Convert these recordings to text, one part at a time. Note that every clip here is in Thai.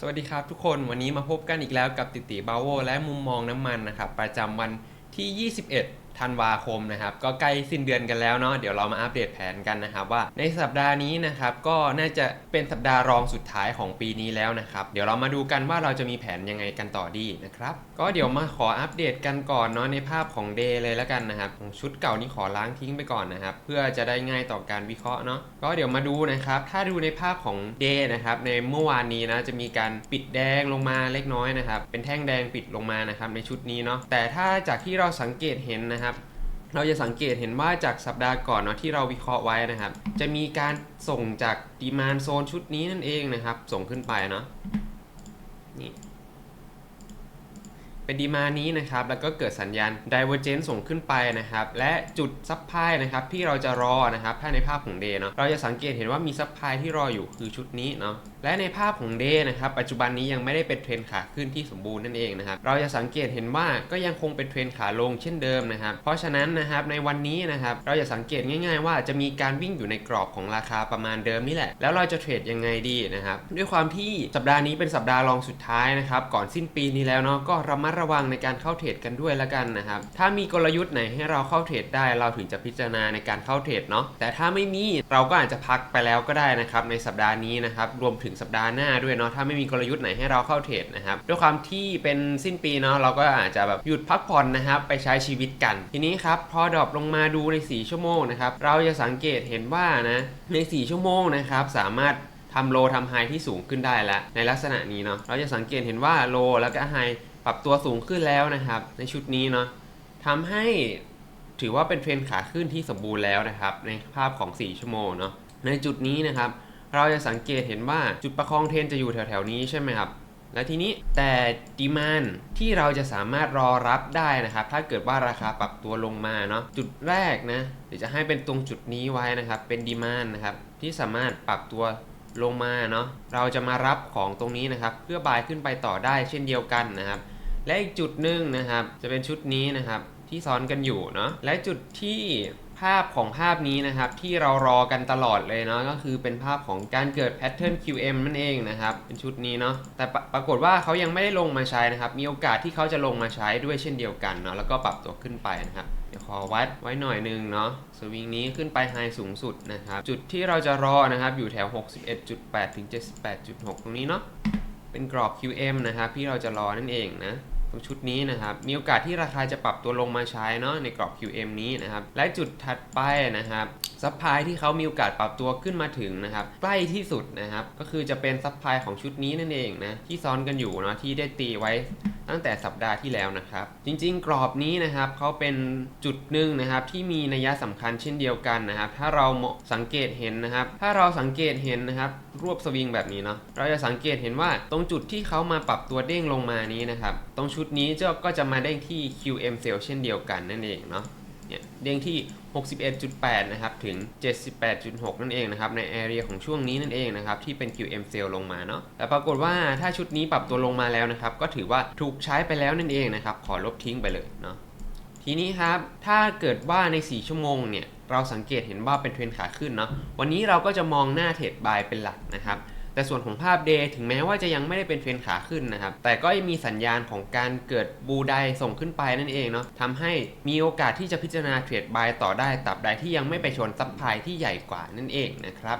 สวัสดีครับทุกคนวันนี้มาพบกันอีกแล้วกับติติบาโวและมุมมองน้ำมันนะครับ ประจำวันที่ 21 ธันวาคมนะครับ ก็ใกล้สิ้นเดือนกันแล้วเนาะเดี๋ยวเรามาอัปเดตแผนกันนะครับว่าในสัปดาห์นี้นะครับก็น่าจะเป็นสัปดาห์รองสุดท้ายของปีนี้แล้วนะครับ เดี๋ยวเรามาดูกันว่าเราจะมีแผนยังไงกันต่อดีนะครับ ก็เดี๋ยวมาขออัปเดตกันก่อนเนาะในภาพของเดย์เลยแล้วกันนะครับของชุดเก่านี้ขอล้างทิ้งไปก่อนนะครับ เพื่อจะได้ง่ายต่อการวิเคราะห์เนาะก็เดี๋ยวมาดูนะครับ ถ้าดูในภาพของเดย์นะครับในเมื่อวานนี้นะจะมีการปิดแดงลงมาเล็กน้อยนะครับเป็นแท่งแดงปิดลงมานะครับในชุดนี้เนาะแต่ถ้าจากที่เราสังเกตเห็นนะครับ เราจะสังเกตเห็นว่าจากสัปดาห์ก่อนเนาะที่เราวิเคราะห์ไว้นะครับ จะมีการส่งจากดีมานโซนชุดนี้นั่นเองนะครับ ส่งขึ้นไปเนาะนี่ เป็นดีมานี้นะครับแล้วก็เกิดสัญญาณ divergence ส่งขึ้นไปนะครับและจุดซับพลายนะครับที่เราจะรอนะครับถ้าในภาพของ day เนาะเราจะสังเกตเห็นว่ามีซับพลายที่รออยู่คือชุดนี้เนาะและในภาพของ day นะครับปัจจุบันนี้ยังไม่ได้เป็นเทรนขาขึ้นที่สมบูรณ์นั่นเองนะครับเราจะสังเกตเห็นว่าก็ยังคงเป็นเทรนขาลงเช่นเดิมนะครับเพราะฉะนั้นนะครับในวันนี้นะครับเราจะสังเกตง่าย ๆ ว่าจะมีการวิ่งอยู่ในกรอบของราคาประมาณเดิมนี่แหละ แล้วเราจะเทรดยังไงดีนะครับด้วยความที่สัปดาห์นี้เป็นสัปดาห์รองสุดท้ายนะครับก่อนสิ้นปีนี้แล้วเนาะก็ระมัดระวังในการเข้าเทรดกันด้วยละกันนะครับถ้ามีกลยุทธ์ไหนให้เราเข้าเทรดได้ เราถึงจะพิจารณาในการเข้าเทรดเนาะแต่ถ้าไม่มีเราก็อาจจะพักไปแล้วก็ได้นะครับในสัปดาห์นี้นะครับรวมถึงสัปดาห์หน้าด้วยเนาะถ้าไม่มีกลยุทธ์ไหนให้เราเข้าเทรดนะครับด้วยความที่เป็นสิ้นปีเนาะเราก็อาจจะแบบหยุดพักผ่อนนะครับไปใช้ชีวิตกัน ทีนี้ครับพอดรอปลงมาดูใน 4 ชั่วโมงนะครับเราจะสังเกตเห็นว่านะใน 4 ชั่วโมงนะครับสามารถทำโลทำไฮที่สูงขึ้นได้แล้วในลักษณะนี้เนาะเราจะสังเกตเห็นว่าโลแล้วก็ไฮ รับตัวสูงขึ้นแล้วนะครับ ในชุดนี้เนาะทำให้ถือว่าเป็นเทรนขาขึ้นที่สมบูรณ์แล้วนะครับ ในภาพของ 4 ชั่วโมงเนาะในจุดนี้นะครับ เราจะสังเกตเห็นว่าจุดประคองเทรนจะอยู่แถวๆนี้ใช่ไหมครับและทีนี้แต่ดีมานที่เราจะสามารถรอรับได้นะครับ ถ้าเกิดว่าราคาปรับตัวลงมาเนาะจุดแรกนะเดี๋ยวจะให้เป็นตรงจุดนี้ไว้นะครับ เป็นดีมานนะครับ ที่สามารถปรับตัวลงมาเนาะเราจะมารับของตรงนี้นะครับ เพื่อบายขึ้นไปต่อได้เช่นเดียวกันนะครับ และอีกจุดหนึ่งนะครับ จะเป็นชุดนี้นะครับที่ซ้อนกันอยู่เนาะและจุดที่ภาพของภาพนี้นะครับที่เรารอกันตลอดเลยเนาะก็คือเป็นภาพของการเกิดแพทเทิร์น QM นั่นเองนะครับ เป็นชุดนี้เนาะแต่ปรากฏว่าเขายังไม่ได้ลงมาใช้นะครับ มีโอกาสที่เขาจะลงมาใช้ด้วยเช่นเดียวกันเนาะแล้วก็ปรับตัวขึ้นไปนะครับเดี๋ยวขอวัดไว้หน่อยนึงเนาะสวิงนี้ขึ้นไปไฮสูงสุดนะครับ จุดที่เราจะรอนะครับอยู่แถว 61.8 ถึง 78.6 ตรงนี้เนาะเป็นกรอบ QM นะครับที่เราจะรอนั่นเองนะ ตรงชุดนี้นะครับ มีโอกาสที่ราคาจะปรับตัวลงมาใช้เนาะในกรอบ QM นี้นะครับ และจุดถัดไปนะครับซัพพลายที่เขามีโอกาสปรับตัวขึ้นมาถึงนะครับ ใกล้ที่สุดนะครับ ก็คือจะเป็นซัพพลายของชุดนี้นั่นเองนะที่ซ้อนกันอยู่เนาะที่ได้ตีไว้ ตั้งแต่สัปดาห์ที่แล้วนะครับ จริงๆ กรอบนี้นะครับเขาเป็นจุดหนึ่งนะครับที่มีนัยสำคัญเช่นเดียวกันนะครับ ถ้าเราสังเกตเห็นนะครับ ถ้าเราสังเกตเห็นนะครับรวบสวิงแบบนี้เนาะเราจะสังเกตเห็นว่าตรงจุดที่เขามาปรับตัวเด้งลงมานี้นะครับ ตรงชุดนี้เจ้าก็จะมาเด้งที่ QM cell เช่นเดียวกันนั่นเองเนาะ เด้งที่ 61.8 นะครับ ถึง 78.6 นั่นเองนะครับ ใน area ของช่วงนี้นั่นเองนะครับ ที่เป็น QM sale ลงมาเนาะ แต่ปรากฏว่าถ้าชุดนี้ปรับตัวลงมาแล้วนะครับ ก็ถือว่าถูกใช้ไปแล้วนั่นเองนะครับ ขอลบทิ้งไปเลยเนาะ ทีนี้ครับ ถ้าเกิดว่าใน 4 ชั่วโมงเนี่ย เราสังเกตเห็นว่าเป็นเทรนขาขึ้นเนาะ วันนี้เราก็จะมองหน้าเทรดบายเป็นหลักนะครับ แต่ส่วนของภาพเดย์ถึงแม้ว่าจะยังไม่ได้เป็นเทรนขาขึ้นนะครับ แต่ก็ยังมีสัญญาณของการเกิดบูไดส่งขึ้นไปนั่นเองเนาะทำให้มีโอกาสที่จะพิจารณาเทรดบายต่อได้ตราบใดที่ยังไม่ไปชนซับไพที่ใหญ่กว่านั่นเองนะครับ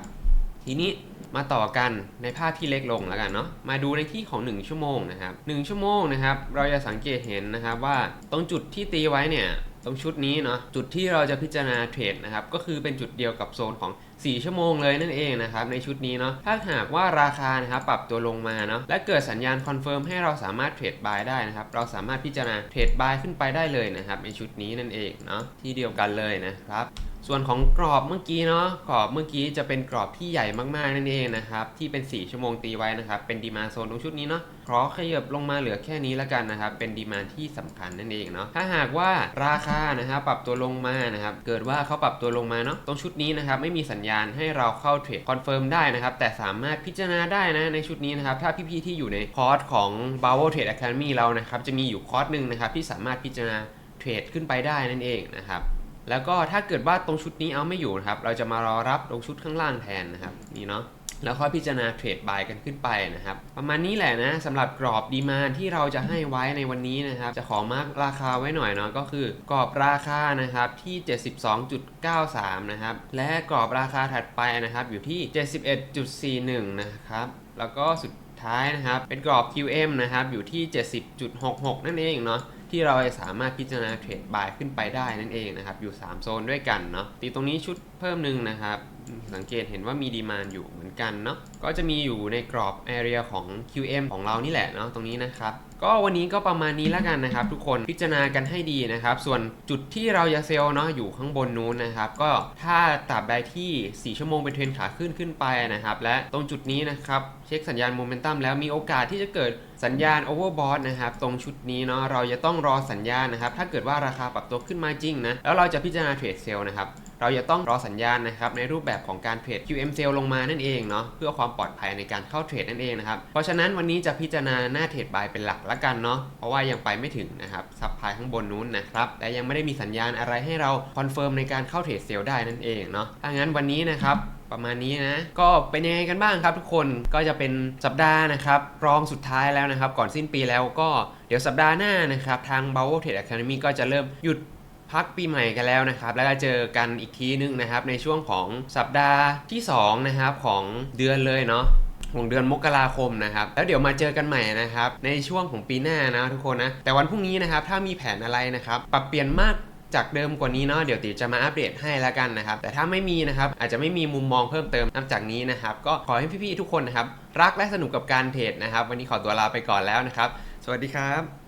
ทีนี้มาต่อกันในภาพที่เล็กลงแล้วกันเนาะมาดูในที่ของ 1 ชั่วโมงนะครับ1ชั่วโมงนะครับ เราจะสังเกตเห็นนะครับว่าตรงจุดที่ตีไว้เนี่ย รงชุดนี้เนาะจุดที่เราจะพิจารณาเทรดนะครับก็คือเป็นจุดเดียวกับโซนของ 4 ชั่วโมงเลยนั่นเองนะครับในชุดนี้เนาะถ้าหากว่าราคานะครับปรับตัวลงมาเนาะและเกิดสัญญาณคอนเฟิร์มให้เราสามารถเทรดบายได้นะครับเราสามารถพิจารณาเทรดบายขึ้นไปได้เลยนะครับในชุดนี้นั่นเองเนาะที่เดียวกันเลยนะครับ ส่วนของกรอบเมื่อกี้เนาะกรอบเมื่อกี้จะเป็นกรอบที่ใหญ่มากๆนั่นเองนะครับ ที่เป็น 4 ชั่วโมงตีไว้นะครับ เป็นดีมาโซนตรงชุดนี้เนาะขอขยับลงมาเหลือแค่นี้แล้วกันนะครับ เป็นดีมาที่สำคัญนั่นเองเนาะถ้าหากว่าราคานะครับปรับตัวลงมานะครับ เกิดว่าเขาปรับตัวลงมาเนาะตรงชุดนี้นะครับไม่มีสัญญาณให้เราเข้าเทรดคอนเฟิร์มได้นะครับ แต่สามารถพิจารณาได้นะในชุดนี้นะครับ ถ้าพี่ๆที่อยู่ในคอร์สของ b a v o Trade Academy เรานะครับจะมีอยู่คอร์สหนึ่งนะครับที่สามารถพิจารณาเทรดขึ้นไปได้นั่นเองนะครับ แล้วก็ถ้าเกิดว่าตรงชุดนี้เอาไม่อยู่นะครับ เราจะมารอรับตรงชุดข้างล่างแทนนะครับ นี่เนาะแล้วค่อยพิจารณาเทรดบายกันขึ้นไปนะครับ ประมาณนี้แหละนะสำหรับกรอบดีมาที่เราจะให้ไว้ในวันนี้นะครับ จะขอมาร์กราคาไว้หน่อยเนาะก็คือกรอบราคานะครับที่ 72.93 นะครับ และกรอบราคาถัดไปนะครับ อยู่ที่ 71.41 นะครับ แล้วก็สุดท้ายนะครับ เป็นกรอบ QM นะครับ อยู่ที่ 70.66 นั่นเองเนาะ ที่เราจะสามารถพิจารณาเทรดบายขึ้นไปได้นั่นเองนะครับ อยู่ 3 โซนด้วยกันเนาะตีตรงนี้ชุดเพิ่มหนึ่งนะครับ สังเกตเห็นว่ามีดีมานอยู่เหมือนกันเนาะก็จะมีอยู่ในกรอบ area ของ QM ของเรานี่แหละเนาะตรงนี้นะครับ ก็วันนี้ก็ประมาณนี้แล้วกันนะครับ ทุกคนพิจารณากันให้ดีนะครับ ส่วนจุดที่เราจะเซลล์เนาะอยู่ข้างบนนู้นนะครับ ก็ถ้าตราบใดที่ 4 ชั่วโมงเป็นเทรนขาขึ้นขึ้นไปนะครับ และตรงจุดนี้นะครับ เช็คสัญญาณโมเมนตัมแล้วมีโอกาสที่จะเกิดสัญญาณโอเวอร์บอทนะครับ ตรงชุดนี้เนาะเราจะต้องรอสัญญาณนะครับ ถ้าเกิดว่าราคาปรับตัวขึ้นมาจริงนะแล้วเราจะพิจารณาเทรดเซลล์นะครับ เราจะต้องรอสัญญาณนะครับในรูปแบบของการเทรด QM sell ลงมานั่นเองเนาะเพื่อความปลอดภัยในการเข้าเทรดนั่นเองนะครับเพราะฉะนั้นวันนี้จะพิจารณาหน้าเทรดบายเป็นหลักละกันเนาะเพราะว่ายังไปไม่ถึงนะครับซับพลายข้างบนนู้นนะครับและยังไม่ได้มีสัญญาณอะไรให้เราคอนเฟิร์มในการเข้าเทรดเซลได้นั่นเองเนาะถ้างั้นวันนี้นะครับประมาณนี้นะ ก็เป็นยังไงกันบ้างครับทุกคน ก็จะเป็นสัปดาห์นะครับรองสุดท้ายแล้วนะครับ ก่อนสิ้นปีแล้วก็เดี๋ยวสัปดาห์หน้านะครับ ทาง b o w e Trade Academy ก็จะเริ่มหยุด พักปีใหม่กันแล้วนะครับ แล้วก็เจอกันอีกทีนึงนะครับ ในช่วงของสัปดาห์ที่ 2 นะครับ ของเดือนเลยเนาะของเดือนมกราคมนะครับ แล้วเดี๋ยวมาเจอกันใหม่นะครับ ในช่วงของปีหน้านะทุกคนนะ แต่วันพรุ่งนี้นะครับ ถ้ามีแผนอะไรนะครับ ปรับเปลี่ยนมากจากเดิมกว่านี้เนาะเดี๋ยวติจะมาอัปเดตให้แล้วกันนะครับ แต่ถ้าไม่มีนะครับอาจจะไม่มีมุมมองเพิ่มเติมนับจากนี้นะครับ ก็ขอให้พี่ๆทุกคนนะครับ รักและสนุกกับการเทรดนะครับ วันนี้ขอตัวลาไปก่อนแล้วนะครับ สวัสดีครับ